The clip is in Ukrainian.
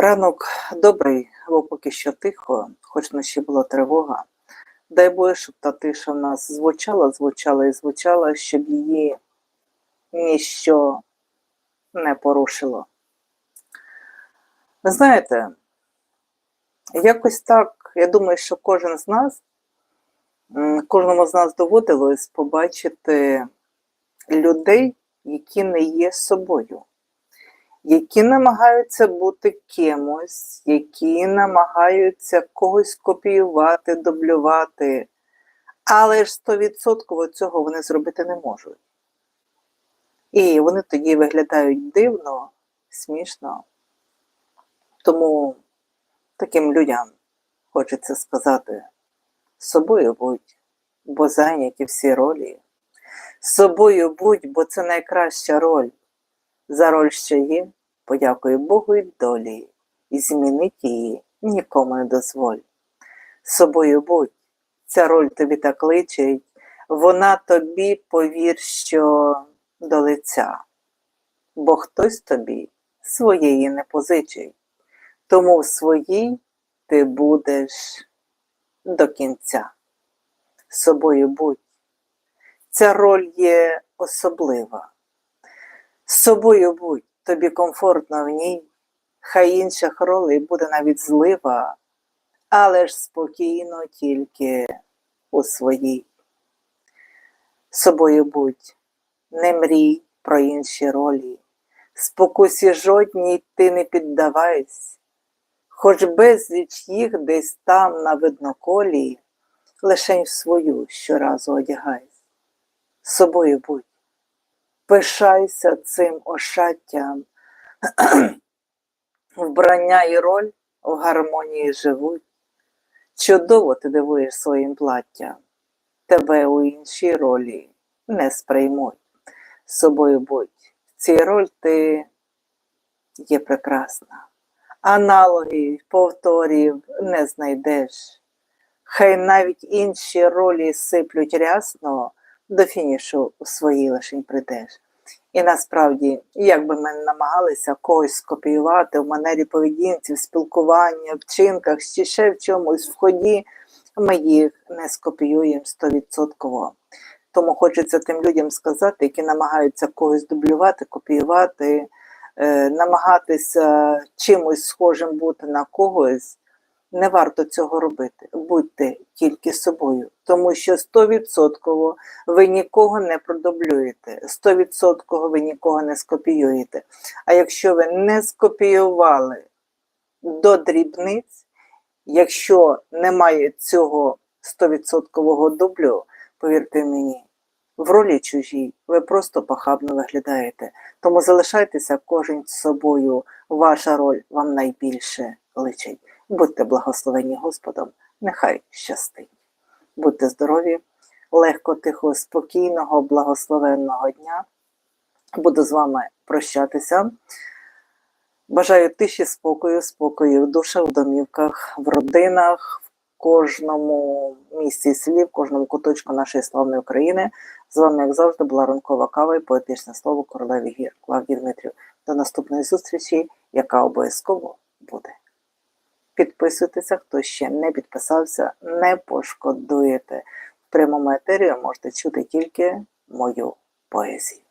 Ранок добрий, бо поки що тихо, хоч вночі була тривога. Дай Боже, щоб та тиша в нас звучала, звучала і звучала, щоб її ніщо не порушило. Ви знаєте, якось так, я думаю, що кожен з нас, кожному з нас доводилось побачити людей, які не є собою які намагаються бути кимось, які намагаються когось копіювати, дублювати, але ж стовідсотково цього вони зробити не можуть. І вони тоді виглядають дивно, смішно. Тому таким людям хочеться сказати: собою будь, бо зайняті всі ролі. З собою будь, бо це найкраща роль. За роль, що є, подякуй Богу й долі, і змінить її нікому не дозволь. Собою будь, ця роль тобі так личить, вона тобі повір, що до лиця, бо хтось тобі своєї не позичить, тому в своїй ти будеш до кінця. Собою будь. Ця роль є особлива. Собою будь, тобі комфортно в ній, хай інших ролей буде навіть злива, але ж спокійно тільки у своїй. Собою будь, не мрій про інші ролі, спокусі жодній ти не піддавайся, хоч безліч їх десь там на видноколі, лишень в свою щоразу одягайся. Собою будь пишайся цим ошаттям. Вбрання і роль в гармонії живуть. Чудово ти дивуєш своїм платтям. Тебе у іншій ролі не сприймуть. З собою будь. В цій роль ти є прекрасна. Аналогів, повторів не знайдеш. Хай навіть інші ролі сиплють рясно, до фінішу у своїй лишень прийдеш. І насправді, як би ми намагалися когось скопіювати в манері поведінці, в спілкуванні, вчинках, чи ще в чомусь в ході, ми їх не скопіюємо стовідсотково. Тому хочеться тим людям сказати, які намагаються когось дублювати, копіювати, е, намагатися чимось схожим бути на когось. Не варто цього робити. Будьте тільки собою, тому що 100% ви нікого не продублюєте, 100% ви нікого не скопіюєте. А якщо ви не скопіювали до дрібниць, якщо немає цього 100% дублю, повірте мені, в ролі чужій ви просто похабно виглядаєте. Тому залишайтеся кожен з собою, ваша роль вам найбільше личить. Будьте благословені Господом, нехай щастить. Будьте здорові, легко, тихо, спокійного, благословенного дня. Буду з вами прощатися. Бажаю тиші, спокою, спокою в душах, в домівках, в родинах, в кожному місці слів, в кожному куточку нашої славної України. З вами, як завжди, була ранкова кава і поетичне слово королеві гір Клавдій Дмитрів. До наступної зустрічі, яка обов'язково буде. Підписуйтеся, хто ще не підписався, не пошкодуєте. В прямому етері ви можете чути тільки мою поезію.